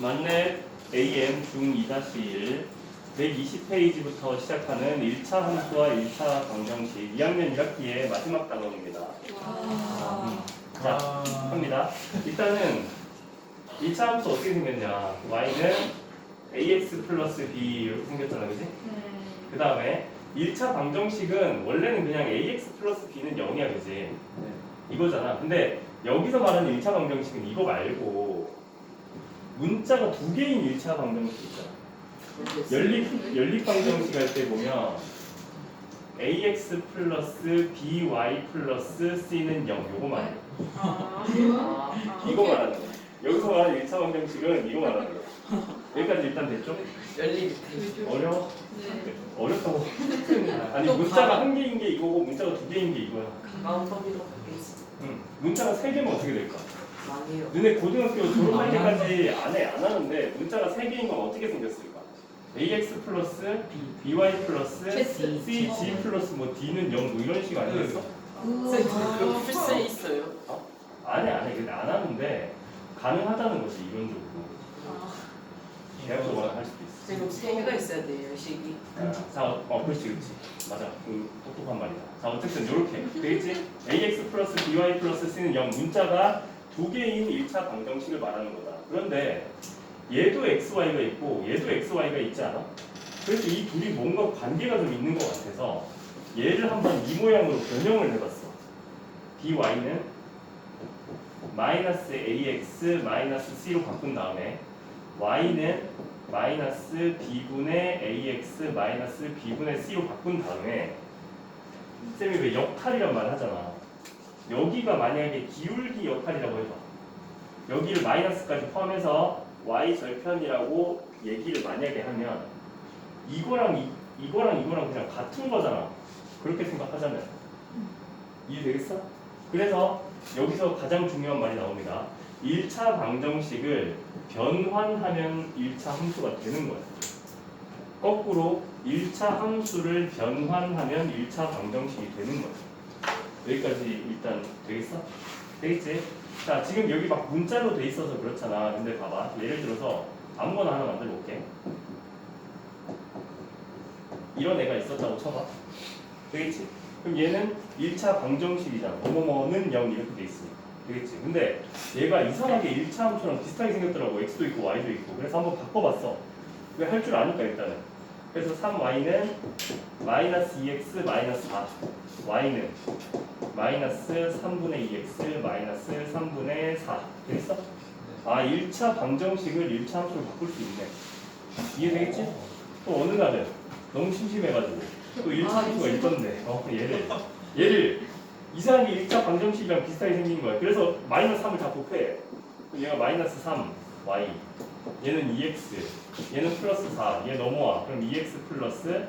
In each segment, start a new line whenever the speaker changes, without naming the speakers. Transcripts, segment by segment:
만렙 AM 중 2-1 120페이지부터 시작하는 1차 함수와 1차 방정식 2학년 1학기의 마지막 단원입니다.
와.
자, 합니다. 일단은 1차 함수 어떻게 생겼냐. y는 ax 플러스 b 이렇게 생겼잖아, 그지? 그 다음에 1차 방정식은 원래는 그냥 ax 플러스 b는 0이야, 그지? 이거잖아. 근데 여기서 말하는 1차 방정식은 이거 말고 문자가 두 개인 1차 방정식 있잖아. 연립, 연립 방정식 할 때 보면 ax 플러스 by 플러스 c는 0 요거 말이야. 이거 말하는 거야. 여기서 말하는 1차 방정식은 이거 말하는 거야. 여기까지 일단 됐죠?
열립
어려워?
네.
어렵다고. 아니 문자가 한 개인 게 이거고 문자가 두 개인 게 이거야.
가까운 범위로 바뀌었어
응. 문자가 세 개면 어떻게 될까?
많이 해요
너네 고등학교 졸업할 때까지 안 해, 안 하는데 문자가 세 개인 건 어떻게 생겼을까? ax 플러스 by 플러스
C.
c g 플러스 뭐 d는 0 뭐 이런 식 아니겠어?
필세 있어요?
안 해, 안 해. 근데 안 하는데 가능하다는 거지, 이론적으로. 대학교가 할 수도 있어.
쌤 그럼 세 개가 있어야 돼요 식이
자, 어, 그렇지, 그렇지. 맞아. 그 똑똑한 말이다. 자, 어쨌든 이렇게 되겠지? ax 플러스 by 플러스 c는 0 문자가 두 개인 1차 방정식을 말하는 거다. 그런데 얘도 xy가 있고 얘도 xy가 있지 않아? 그래서 이 둘이 뭔가 관계가 좀 있는 것 같아서 얘를 한번 이 모양으로 변형을 해봤어. by는 마이너스 ax 마이너스 c로 바꾼 다음에 y는 마이너스 b분의 ax 마이너스 b분의 c로 바꾼 다음에 쌤이 왜 역할이란 말 하잖아. 여기가 만약에 기울기 역할이라고 해봐. 여기를 마이너스까지 포함해서 y 절편이라고 얘기를 만약에 하면 이거랑 이, 이거랑 이거랑 그냥 같은 거잖아. 그렇게 생각하자면 이해되겠어? 그래서 여기서 가장 중요한 말이 나옵니다. 1차 방정식을 변환하면 1차 함수가 되는 거야. 거꾸로 1차 함수를 변환하면 1차 방정식이 되는 거야. 여기까지 일단 되겠어? 되겠지? 자, 지금 여기 막 문자로 돼 있어서 그렇잖아. 근데 봐봐. 예를 들어서 아무거나 하나 만들어 볼게. 이런 애가 있었다고 쳐봐. 되겠지? 그럼 얘는 1차 방정식이잖아. 뭐뭐뭐는 0 이렇게 돼 있으니까. 되겠지? 근데 얘가 이상하게 1차 함수랑 비슷하게 생겼더라고. x도 있고 y도 있고. 그래서 한번 바꿔봤어. 왜 할 줄 아니까 일단은. 그래서 3y는 마이너스 2x 마이너스 4. y는 마이너스 3분의 2x 마이너스 3분의 4. 되겠어? 아, 1차 방정식을 1차 함수로 바꿀 수 있네. 이해되겠지? 또 어느 날은 너무 심심해가지고 또 1차 함수가 있던데 어, 얘를 얘를 이상하게 1차 방정식이랑 비슷하게 생긴 거야. 그래서 마이너스 3을 다 곱해. 얘가 마이너스 3 y 얘는 2x 얘는 플러스 4. 얘 넘어와. 그럼 2x 플러스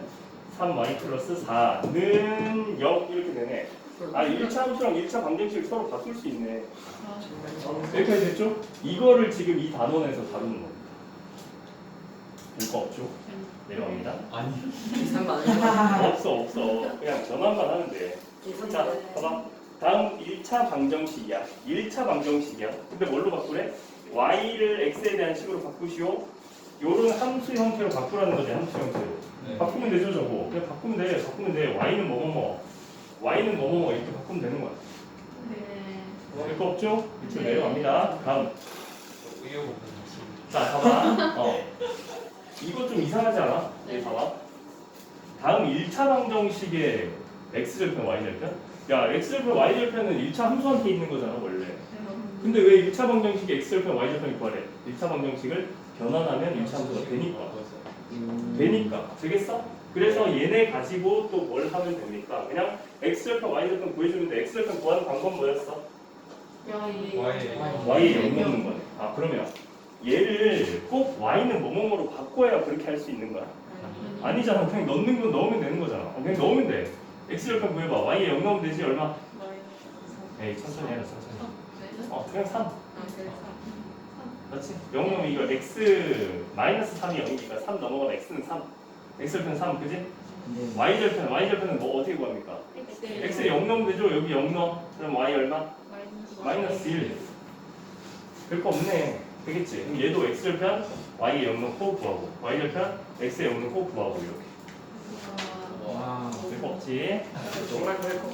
3y 플러스 4는 0 이렇게 되네. 아 1차 함수랑 1차 방정식을 서로 바꿀 수 있네. 여기까지 됐죠? 이거를 지금 이 단원에서 다루는 겁니다. 별거 없죠? 내려갑니다.
아니
계산 많아요
없어 없어. 그냥 전환만 하면 돼. 자, 봐봐. 다음 1차 방정식이야. 1차 방정식이야. 근데 뭘로 바꾸래? y를 x에 대한 식으로 바꾸시오. 요런 함수 형태로 바꾸라는 거지, 함수 형태로.
네.
바꾸면 되죠, 저거. 그냥 바꾸면 돼, 바꾸면 돼. y는 뭐뭐뭐. y는 뭐뭐뭐 이렇게 바꾸면 되는 거야.
네.
별거 없죠? 밑으로 내려갑니다. 다음. 자, 봐봐. 어. 이거 좀 이상하지 않아? 네, 봐봐. 다음 1차 방정식의 x절편, y절편? 야, x절편, y절편은 1차 함수한테 있는 거잖아, 원래. 근데 왜 1차 방정식의 x절편, y절편이 구하래? 1차 방정식을 변환하면 1차 함수가 되니까. 되니까. 되겠어? 그래서 얘네 가지고 또 뭘 하면 됩니까? 그냥 x절편, y절편 구해주는데 x절편 구하는 방법 뭐였어? y에 0 넣는 거네. 아, 그러면 얘를 꼭 y는 뭐뭐뭐로 바꿔야 그렇게 할 수 있는 거야? 아니잖아. 그냥 넣는 건 넣으면 되는 거잖아. 어, 그냥 넣으면 돼. x절편 구해봐. y의 0 넣으면 되지 얼마? 에이 천천히 해라 천천히. 어 그냥 3. 그렇지? 0 넣으면 이거 x 마이너스 3이 0이니까 3 넘어가면 x는 3. x절편 3 그지? 네. y절편 y절편은 뭐 어떻게 구합니까? x에 0 넣으면 되죠? 여기 0 넣어. 그럼 y 얼마? 마이너스 1. 별거 없네. 되겠지? 그럼 얘도 x절편 y의 0 넣고 구하고 y절편 x의 0 넣고 구하고 이렇게.
와,
될거 없지.
동그랗게 할 거.